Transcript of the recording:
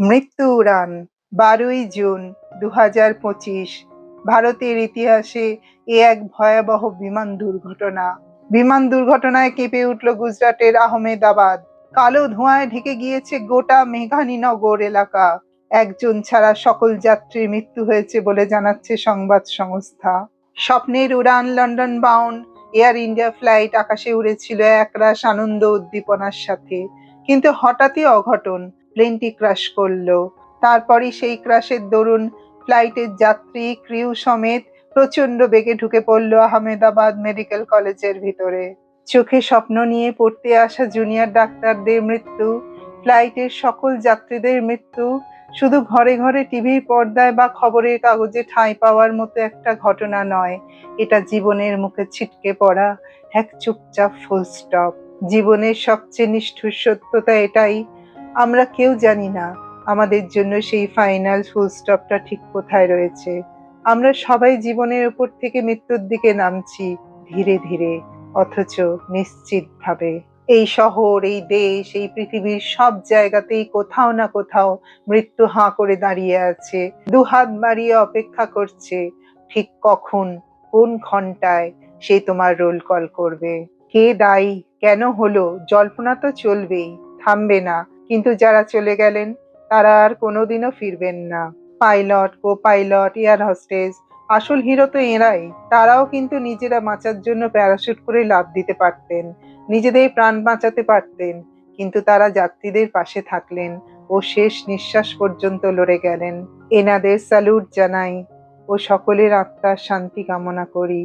মৃত্যু উড়ান বারোই জুন দু হাজার পঁচিশ। ভারতের ইতিহাসে এ এক ভয়াবহ বিমান দুর্ঘটনা। বিমান দুর্ঘটনায় কেঁপে উঠল গুজরাটের আহমেদাবাদ। কালো ধোঁয়ায় ঢেকে গিয়েছে গোটা মেঘানীনগর এলাকা। একজন ছাড়া সকল যাত্রীর মৃত্যু হয়েছে বলে জানাচ্ছে সংবাদ সংস্থা। স্বপ্নের উড়ান London bound, Air India flight আকাশে উড়েছিল একরাশ আনন্দ উদ্দীপনার সাথে। কিন্তু হঠাৎই অঘটন প্লেনটি ক্রাশ করল। তারপরই সেই ক্রাশের দরুন ফ্লাইটের যাত্রী ক্রিউ সমেত প্রচণ্ড বেগে ঢুকে পড়ল আহমেদাবাদ মেডিকেল কলেজের ভিতরে। চোখে স্বপ্ন নিয়ে পড়তে আসা জুনিয়র ডাক্তারদের মৃত্যু ফ্লাইটের সকল যাত্রীদের মৃত্যু, শুধু ঘরে ঘরে টিভির পর্দায় বা খবরের কাগজে ঠাঁই পাওয়ার মতো একটা ঘটনা নয়, এটা জীবনের মুখে ছিটকে পড়া এক চুপচাপ ফুল স্টপ জীবনের সবচেয়ে নিষ্ঠুর সত্যতা এটাই আমরা কেউ জানি না আমাদের জন্য সেই ফাইনাল ফুল স্টপটা ঠিক কোথায় রয়েছে। আমরা সবাই জীবনের উপর থেকে মৃত্যুর দিকে নামছি ধীরে ধীরে, অথচ নিশ্চিতভাবে। এই শহর, এই দেশ, এই পৃথিবীর সব জায়গাতেই কোথাও না কোথাও মৃত্যু হাঁ করে দাঁড়িয়ে আছে। দুহাত বাড়িয়ে অপেক্ষা করছে, ঠিক কখন, কোন ঘন্টায় সে তোমার রোল কল করবে? কে দায়ী? কেন হলো? জল্পনা তো চলবেই, থামবে না। কিন্তু যারা চলে গেলেন, তারা আর কোনোদিনও ফিরবেন না। Pilot co pilot air hostess, আসল হিরো তো এরাই। তারাও কিন্তু নিজেরা বাঁচার জন্য প্যারাশুট করে লাভ দিতে পারতেন, নিজেদের প্রাণ বাঁচাতে পারতেন। কিন্তু তারা যাত্রীদের পাশে থাকলেন ও শেষ নিঃশ্বাস পর্যন্ত লড়ে গেলেন। এনাদের স্যালুট জানাই ও সকলের আত্মার শান্তি কামনা করি।